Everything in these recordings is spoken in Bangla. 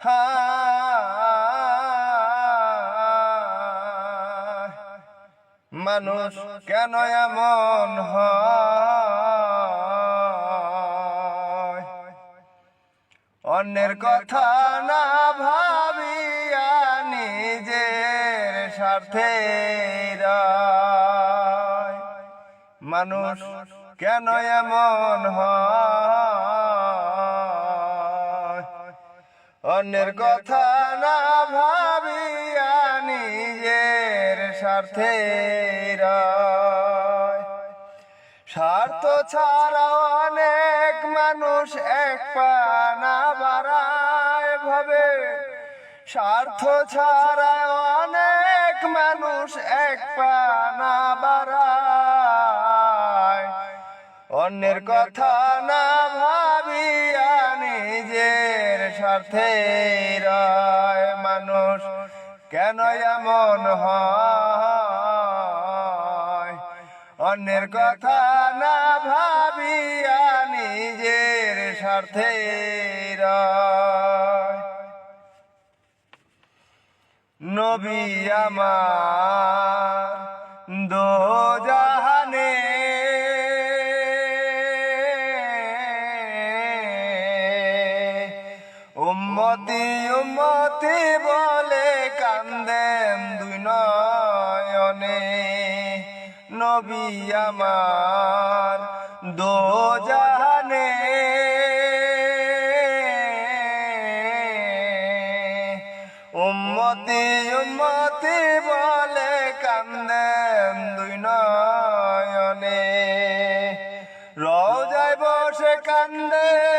হায়, মানুষ কেন এমন হয় অন্যের কথা না ভাবিয়া নিজের স্বার্থে। মানুষ কেন এমন হয় অন্যের কথা না ভাবিয়া নিজের স্বার্থে স্বার্থ ছাড়া অনেক মানুষ এক পানা বাড়ায় ভাবে। স্বার্থ ছাড়া অনেক মানুষ এক পানা বাড়ায়। অন্যের কথা না নিজের স্বার্থে মানুষ কেন এমন হয়? অন্যের কথা না ভাবিয়া নিজের স্বার্থে রয়। নবী আমার দো উম্মতি উম্মতি বলে কান্দেন দুই নয়নে। নবী আমার দো জাহানে। উম্মতি উম্মতি বলে কান্দেন দুই নয়নে। রোজায় বসে কান্দেন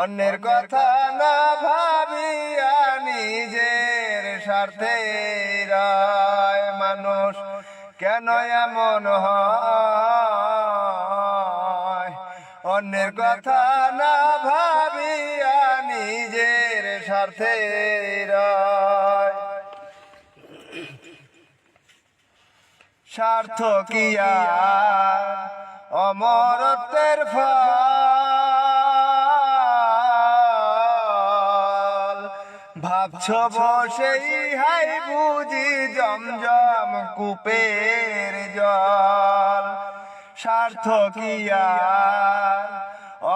অন্যের কথা না ভাবিয়া নিজের স্বার্থে রায় মানুষ। কেন এমন অন্যের কথা না ভাবিয়া নিজের স্বার্থে স্বার্থ কিয়া অমরত্বের ফল ভাবছ বসেই হাই বুঝি জমজম কূপের জল। স্বার্থ কিয়া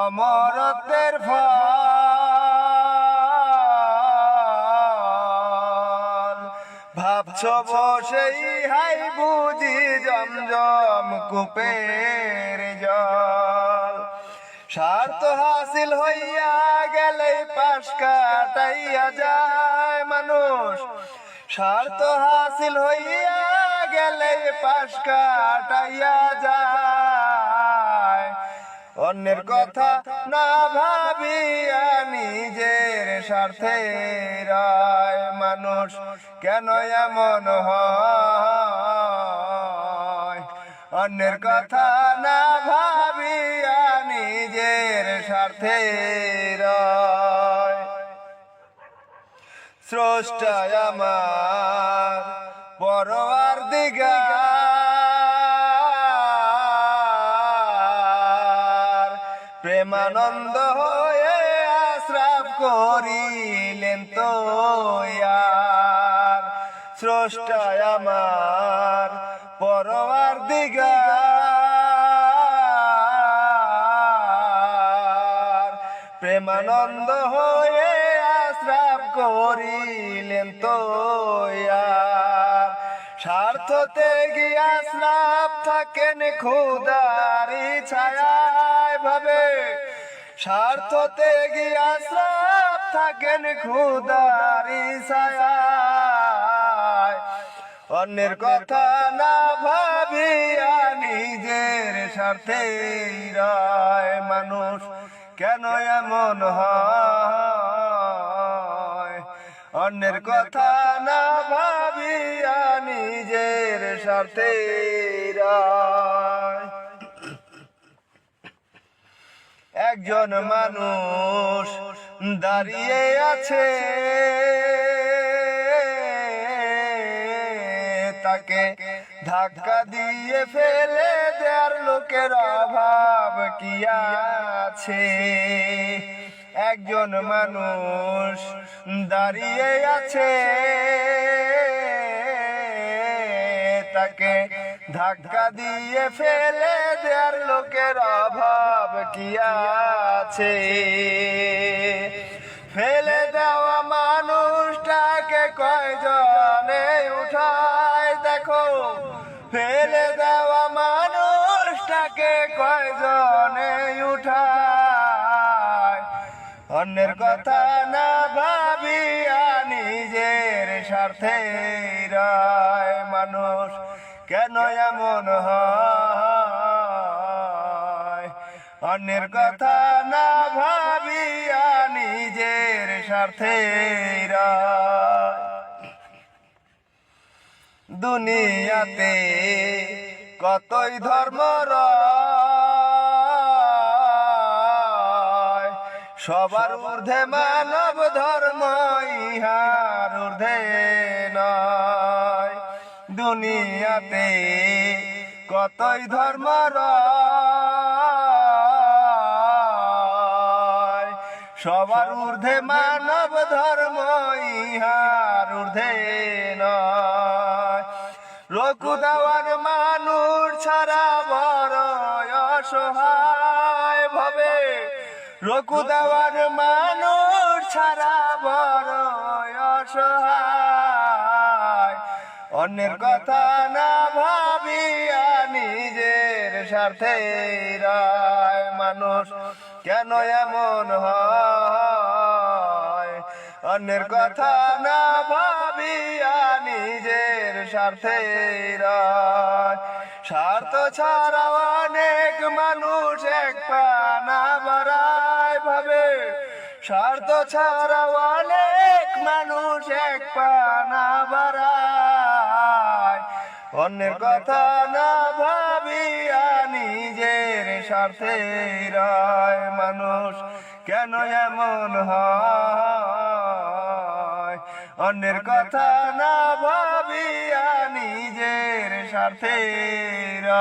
অমরত্বের ফল। ভাবছ বসেই হাই বুঝি জমজম কূপের জল। স্বার্থ হাসিল হইয়া গেলে পাশ কাটাইয়া যায় মানুষ। স্বার্থ হাসিল হইয়া গেলে পাশ কাটাইয়া যায়। অন্যের কথা না ভাবিয়া নিজের স্বার্থে রায় মানুষ কেন এমন হয়? অন্যের কথা না ভাবিয়া স্বার্থে স্রষ্টায় আমার পরবার প্রেমানন্দ হয়ে আশ্রাপ করিলেন তো স্রষ্টায় আমার পরবার দিগার প্রেমানন্দ হয়ে আশ্রাপ করিলেন তো আর। স্বার্থতে গিয়া আশ্রাপ থাকেন খুদারি ছায়ায় ভাবে। স্বার্থতে গিয়া আশ্রাপ থাকেন খুদারি ছায়ায়। অন্যের কথা না ভাবিয়া নিজের স্বার্থে রায় মানুষ। কেন এমন হয়? অন্যের কথা না ভাবিয়া নিজের রায়। একজন মানুষ দাঁড়িয়ে আছে, তাকে ধাক্কা দিয়ে ফেলে লোকের অভাব কি আছে? একজন মানুষ দাঁড়িয়ে আছে, তাকে ধাক্কা দিয়ে ফেলে দেয়ার লোকের অভাব কি আছে? ফেলে দেওয়া মানুষটাকে কয়জনে উঠায়? দেখো, ফেলে দেওয়া কয়জনে উঠায়? অন্যের কথা না ভাবিয়া নিজের স্বার্থে রায়। মানুষ কেন এমন অন্যের কথা না ভাবিয়া নিজের স্বার্থে রায়। দুনিয়াতে কতই ধর্ম। সবার ঊর্ধ্বে মানব ধর্ম ইহার ঊর্ধ্বে নয় দুনিয়াতে কতই ধর্ম। সবার ঊর্ধ্বে মানব ধর্ম ইহার ঊর্ধ্বে নয় রঘু দেওয়ার মানুষ ছাড়া বড় অসহায় ভাবে। রঘু দেওয়ার মানুষ ছাড়া বড় অসহায়। অন্যের কথা না ভাবিয়া নিজের স্বার্থে রায়। মানুষ কেন এমন হয়? অন্যের কথা না ভাবিয়া নিজের স্বার্থে রায় স্বার্থ ছাড়া অনেক মানুষ এক পানা বাড়ায় ভাবে। স্বার্থ ছাড়া অনেক মানুষ এক পানা বাড়ায়। অন্যের কথা না ভাবিয়া নিজের স্বার্থে রায় মানুষ কেন এমন হয়? অন্যের কথা না ভাবিয়া cartera.